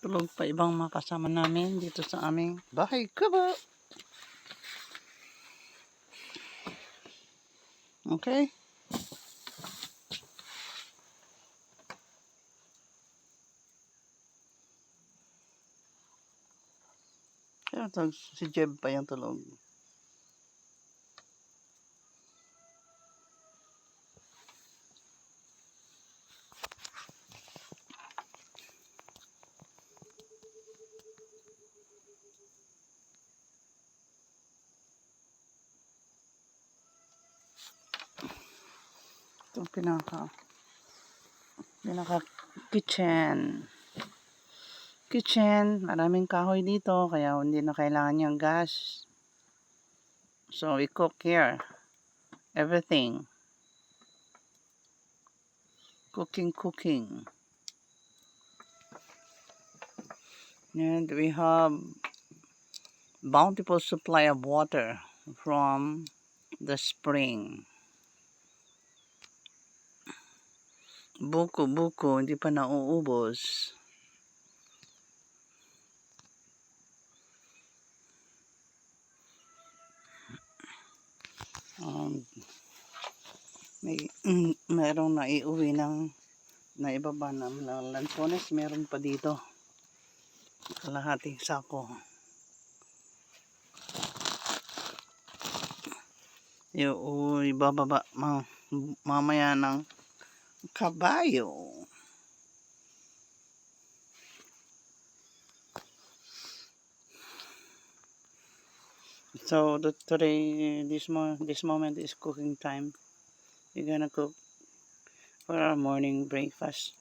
Tulog pa ibang mga kasama namin dito sa aming bahay kubo. Okay? Kaya si Jeb pa yung tulog. Ito pinaka pinaka kitchen. Kitchen, maraming kahoy dito kaya hindi na kailangan yung gas. So we cook here. Everything. Cooking, cooking. And we have bountiful supply of water from the spring. Buko-buko, hindi pa nauubos. Um, may mm, merong naiuwi ng naibaba na lansones, meron pa dito. Kalahating sako. Yung ibababa ma, mamaya ng kabayo. So the, today this mo this moment is cooking time. We're gonna cook for our morning breakfast.